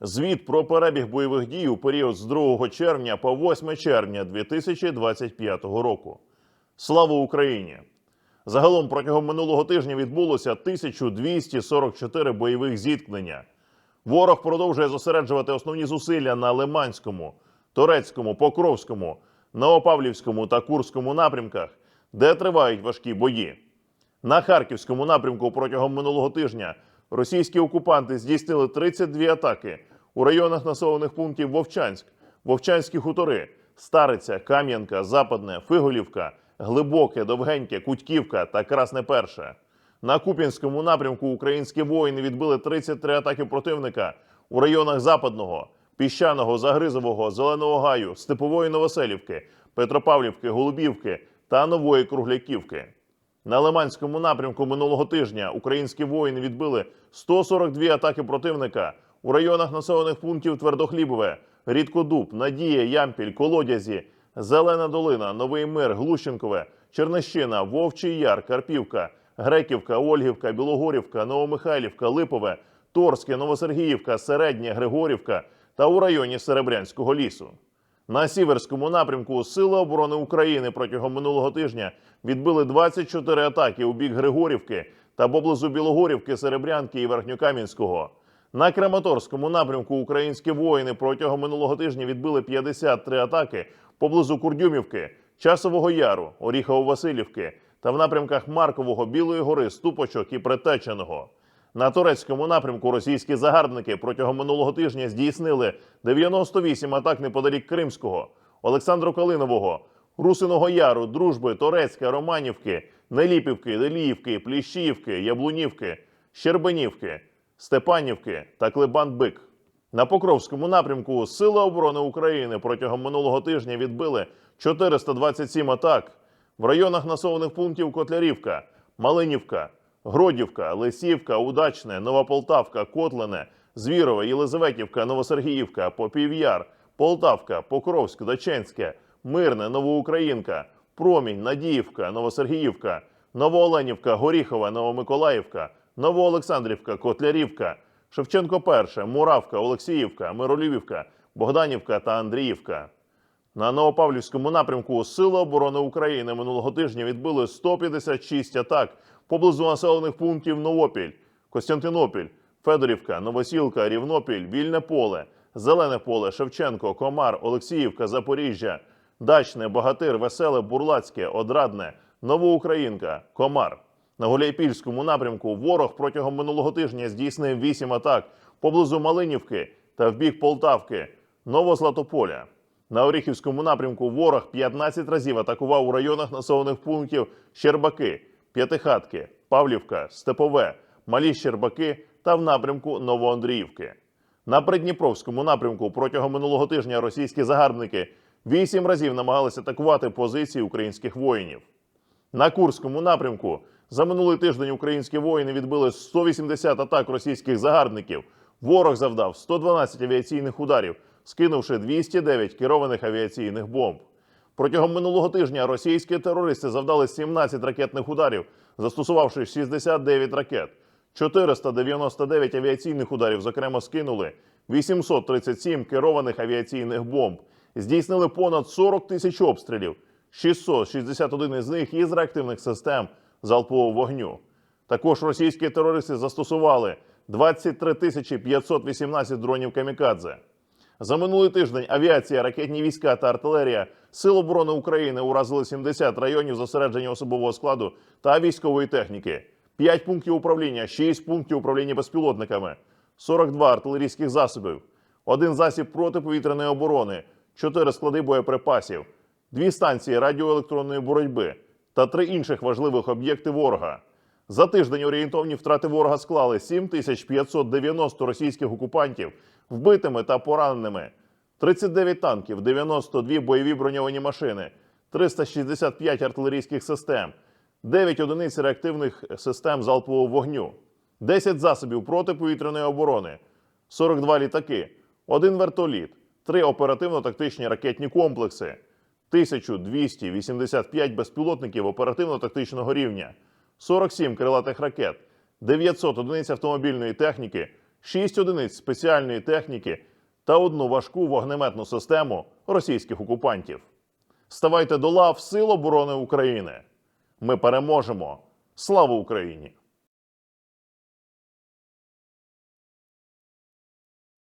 Звіт про перебіг бойових дій у період з 2 червня по 8 червня 2025 року. Слава Україні! Загалом протягом минулого тижня відбулося 1244 бойових зіткнення. Ворог продовжує зосереджувати основні зусилля на Лиманському, Торецькому, Покровському, Новопавлівському та Курському напрямках, де тривають важкі бої. На Харківському напрямку протягом минулого тижня російські окупанти здійснили 32 атаки у районах населених пунктів Вовчанськ, Вовчанські хутори, Стариця, Кам'янка, Западне, Фиголівка, Глибоке, Довгеньке, Кутьківка та Красне Перше. На Куп'янському напрямку українські воїни відбили 33 атаки противника у районах Западного, Піщаного, Загризового, Зеленого Гаю, Степової Новоселівки, Петропавлівки, Голубівки та Нової Кругляківки. На Лиманському напрямку минулого тижня українські воїни відбили 142 атаки противника у районах населених пунктів Твердохлібове, Рідкодуб, Надія, Ямпіль, Колодязі, Зелена Долина, Новий Мир, Глущенкове, Чернещина, Вовчий Яр, Карпівка, Греківка, Ольгівка, Білогорівка, Новомихайлівка, Липове, Торське, Новосергіївка, Середнє, Григорівка та у районі Серебрянського лісу. На сіверському напрямку Сили оборони України протягом минулого тижня відбили 24 атаки у бік Григорівки та поблизу Білогорівки, Серебрянки і Верхньокам'янського. На Краматорському напрямку українські воїни протягом минулого тижня відбили 53 атаки поблизу Курдюмівки, Часового Яру, Оріхово-Василівки та в напрямках Маркового, Білої гори, Ступочок і Притеченого. На турецькому напрямку російські загарбники протягом минулого тижня здійснили 98 атак неподалік Кримського, Олександру Калинового, Русиного Яру, Дружби, Торецька, Романівки, Неліпівки, Деліївки, Пліщіївки, Яблунівки, Щербинівки, Степанівки та Клебан-Бик. На Покровському напрямку Сили оборони України протягом минулого тижня відбили 427 атак в районах населених пунктів Котлярівка, Малинівка, Гродівка, Лисівка, Удачне, Новополтавка, Котлине, Звірове, Єлизаветівка, Новосергіївка, Попів'яр, Полтавка, Покровськ, Даченське, Мирне, Новоукраїнка, Промінь, Надіївка, Новосергіївка, Новооленівка, Горіхова, Новомиколаївка, Новоолександрівка, Котлярівка, Шевченко Перше, Муравка, Олексіївка, Миролюбівка, Богданівка та Андріївка. На Новопавлівському напрямку Сили оборони України минулого тижня відбили 156 атак поблизу населених пунктів Новопіль, Костянтинопіль, Федорівка, Новосілка, Рівнопіль, Вільне поле, Зелене поле, Шевченко, Комар, Олексіївка, Запоріжжя, Дачне, Багатир, Веселе, Бурлацьке, Одрадне, Новоукраїнка, Комар. На Гуляйпільському напрямку ворог протягом минулого тижня здійснив 8 атак поблизу Малинівки та в бік Полтавки, Новозлатополя. На Оріхівському напрямку ворог 15 разів атакував у районах населених пунктів Щербаки, П'ятихатки, Павлівка, Степове, Малі Щербаки та в напрямку Новоандріївки. На Придніпровському напрямку протягом минулого тижня російські загарбники вісім разів намагалися атакувати позиції українських воїнів. На Курському напрямку за минулий тиждень українські воїни відбили 180 атак російських загарбників. Ворог завдав 112 авіаційних ударів, скинувши 209 керованих авіаційних бомб. Протягом минулого тижня російські терористи завдали 17 ракетних ударів, застосувавши 69 ракет. 499 авіаційних ударів, зокрема, скинули 837 керованих авіаційних бомб, здійснили понад 40 тисяч обстрілів, 661 із них із реактивних систем залпового вогню. Також російські терористи застосували 23 тисячі 518 дронів камікадзе. За минулий тиждень авіація, ракетні війська та артилерія Сил оборони України уразили 70 районів зосередження особового складу та військової техніки, 5 пунктів управління, 6 пунктів управління безпілотниками, 42 артилерійських засобів, один засіб протиповітряної оборони, 4 склади боєприпасів, дві станції радіоелектронної боротьби та три інших важливих об'єкти ворога. За тиждень орієнтовні втрати ворога склали 7590 російських окупантів вбитими та пораненими, 39 танків, 92 бойові броньовані машини, 365 артилерійських систем, 9 одиниць реактивних систем залпового вогню, 10 засобів протиповітряної оборони, 42 літаки, 1 вертоліт, 3 оперативно-тактичні ракетні комплекси, 1285 безпілотників оперативно-тактичного рівня, 47 крилатих ракет, 900 одиниць автомобільної техніки, 6 одиниць спеціальної техніки та одну важку вогнеметну систему російських окупантів. Ставайте до лав Сил оборони України. Ми переможемо. Слава Україні!